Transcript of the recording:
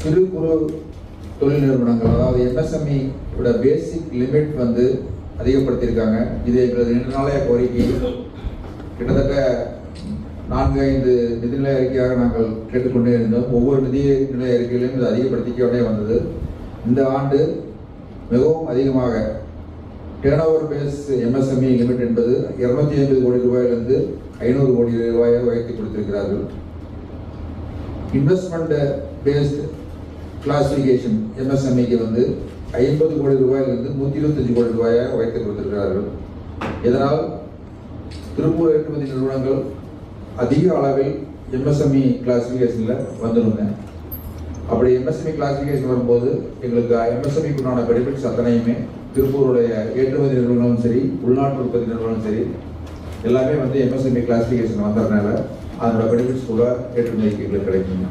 சிறு குறு தொழில் நிறுவனங்கள் அதாவது எம்எஸ்எம்இோட பேசிக் லிமிட் வந்து அதிகப்படுத்தியிருக்காங்க. இது எங்களது நீண்ட நாளைய கோரிக்கை. கிட்டத்தட்ட நான்கு ஐந்து நிதிநிலை அறிக்கையாக நாங்கள் கேட்டுக்கொண்டே இருந்தோம். ஒவ்வொரு நிதி நிலை அறிக்கையிலும் இது அதிகப்படுத்திக்கொண்டே வந்தது. இந்த ஆண்டு மிகவும் அதிகமாக turnover base MSME limit என்பது இருநூத்தி ஐம்பது கோடி ரூபாயிலிருந்து ஐநூறு கோடி ரூபாயை உயர்த்தி கொடுத்திருக்கிறார்கள். இன்வெஸ்ட்மெண்ட் பேஸ்ட் கிளாசிஃபிகேஷன் எம்எஸ்எம்ஐக்கு வந்து ஐம்பது கோடி ரூபாயிலிருந்து நூற்றி இருபத்தஞ்சு கோடி ரூபாயாக உயர்த்தி கொடுத்திருக்கிறார்கள். இதனால் திருப்பூர் ஏற்றுமதி நிறுவனங்கள் அதிக அளவில் எம்எஸ்எம்இ கிளாசிஃபிகேஷனில் வந்துடுங்க. அப்படி எம்எஸ்எம்இ கிளாசிஃபிகேஷன் வரும்போது எங்களுக்கு எம்எஸ்எம்இக்கு உண்டான பெனிஃபிட்ஸ் அத்தனையுமே திருப்பூருடைய ஏற்றுமதி நிறுவனமும் சரி உள்நாட்டு உற்பத்தி நிறுவனமும் சரி எல்லாமே வந்து எம்எஸ்எம்இ கிளாசிஃபிகேஷன் வந்ததுனால அதனோட பெனிஃபிட்ஸ் கூட ஏற்றுமதிக்கு எங்களுக்கு கிடைக்குங்க.